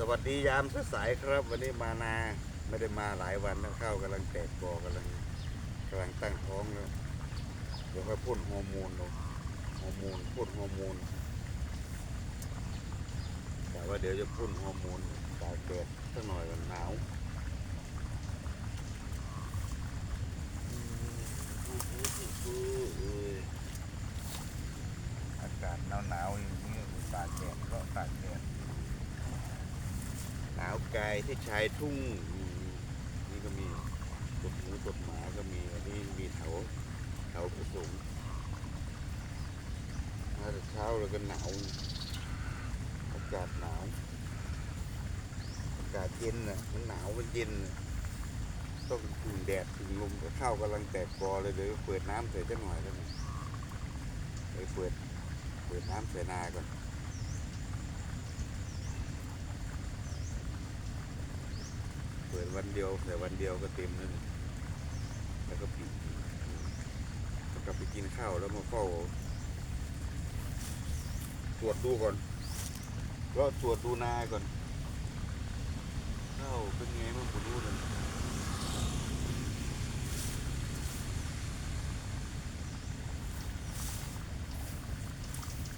สวัสดียามสายครับ วันนี้มานาไม่ได้มาหลายวันแล้วข้าวกำลังแตกกอกำลังกำลังตั้งท้องแล้วเดี๋ยวค่อยพ่นฮอร์โมนลงฮอร์โมนพ่นฮอร์โมนแต่ว่าเดี๋ยวจะพ่นฮอร์โมนตากแดดสักหน่อยมันหนาวอากาศหนาวๆอย่างนี้ตากแดดก็ตากแดดาวกายที่ชายทุ่งนี่ก็มีกดหมูกดหมาก็มีอันนี้มีเถาเถาผสมมาแต่เช้าแล้วก็หนาวอากาศหนาวอากาศเย็นน่ะมันหนาวมันเย็นนะต้องถึงแดดถึงลมก็ข้าวกำลังแตกกอเลยเดี๋ยวเปิดน้ำใส่จังหน่อยแล้วนะไปเปิดเปิดน้ำใส่นาก่อน เปิดวันเดียวแต่วันเดียวก็เต็มนึงแล้วก็ปิดแล้วกลับไปกินข้าวแล้วมาเฝ้าตรวจดูก่อนก็ตรวจดูนาก่อนข้าวเป็นไงบ้างผมรู้เลย